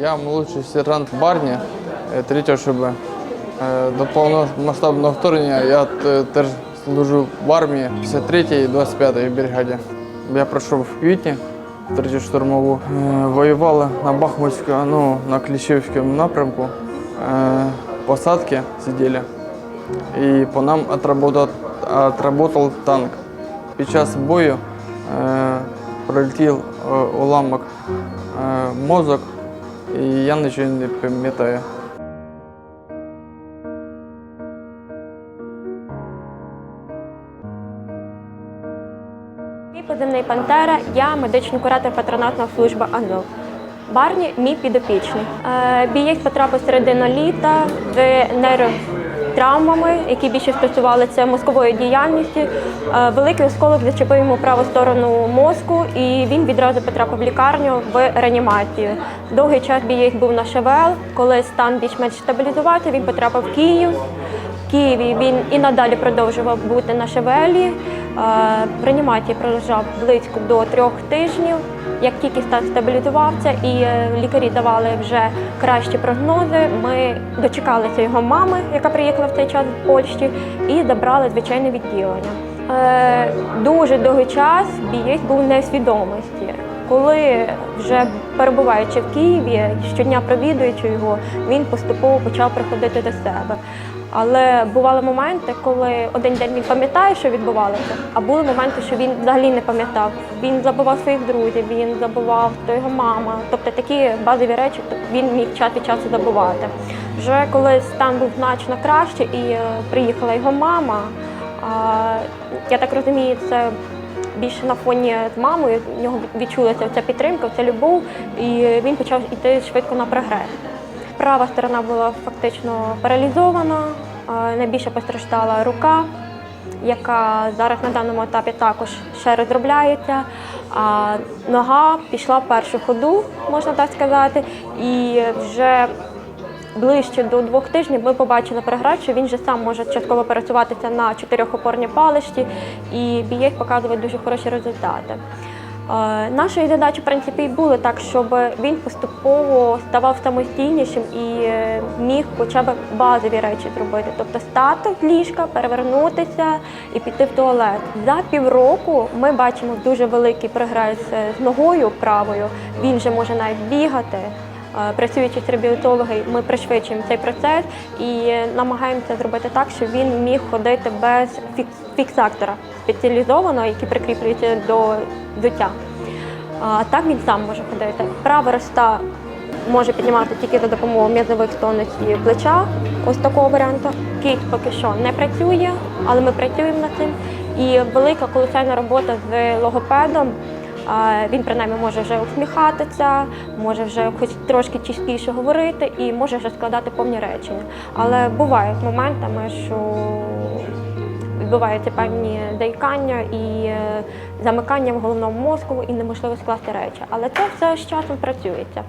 Я молодший сержант Барні, е, 3 ШБ. Е, До повномасштабного вторгнення я т- теж служив в армії 53-й і 25-й бригаді. Я пройшов в квітні третю штурмову. Е, Воювали на Бахмутському, ну, на Кліщівському напрямку. Е, Посадки сиділи. І по нам отработав, отработав танк. Під час бою е, пролетів е, уламок е, мозок, І я нічого не пам'ятаю. Мій позивний Пантера, я медичний куратор патронатної служби Азов. Барні мій підопічний. Е, Бієць потрапив середину літа в з нейротравмами, які більше стосувалися мозкової діяльності. Е, Великий осколок зачепив йому праву сторону мозку, і він відразу потрапив в лікарню в реанімацію. Довгий час бієць був на ШВЛ. Коли стан більш-менш стабілізувався, він потрапив в Київ. Києві він і надалі продовжував бути на Шевелі. Е, В пролежав близько до трьох тижнів. Як тільки стан стабілізувався і е, лікарі давали вже кращі прогнози, ми дочекалися його мами, яка приїхала в цей час з Польщі, і забрали звичайне відділення. Е, Дуже довгий час бієць був несвідомості. Коли вже перебуваючи в Києві, щодня провідуючи його, він поступово почав приходити до себе. Але бували моменти, коли один день він пам'ятає, що відбувалося, а були моменти, що він взагалі не пам'ятав. Він забував своїх друзів, він забував, хто його мама. Тобто такі базові речі він міг час від часу забувати. Вже коли стан був значно краще і е, приїхала його мама, я так розумію, це більше на фоні з мамою. В нього відчулася ця підтримка, ця любов, і він почав йти швидко на прогрес. Права сторона була фактично паралізована, найбільше постраждала рука, яка зараз на даному етапі також ще розробляється. А нога пішла в першу ходу, можна так сказати, і вже ближче до двох тижнів ми побачили прогрес, що він вже сам може частково пересуватися на чотирьохопорній паличці, і бієць показує дуже хороші результати. Е, Нашої задачі, в принципі, і були так, щоб він поступово ставав самостійнішим і е, міг хоча б базові речі зробити, тобто стати з ліжка, перевернутися і піти в туалет. За півроку ми бачимо дуже великий прогрес е, з ногою правою. Він вже може навіть бігати. Працюючи з реабілітологи, ми пришвидшуємо цей процес і намагаємося зробити так, щоб він міг ходити без фікс- фіксатора спеціалізованого, який прикріплюється до взуття. А так він сам може ходити. Права роста може піднімати тільки за допомогою м'язових тонусів плеча. Ось такого варіанту. Кість поки що не працює, але ми працюємо над цим. І велика колосальна робота з логопедом. Він принаймні може вже усміхатися, може вже хоч трошки чистіше говорити і може вже складати повні речення. Але бувають моментами, що відбуваються певні заїкання і е, замикання в головному мозку, і неможливо скласти речі. Але це все з часом працюється.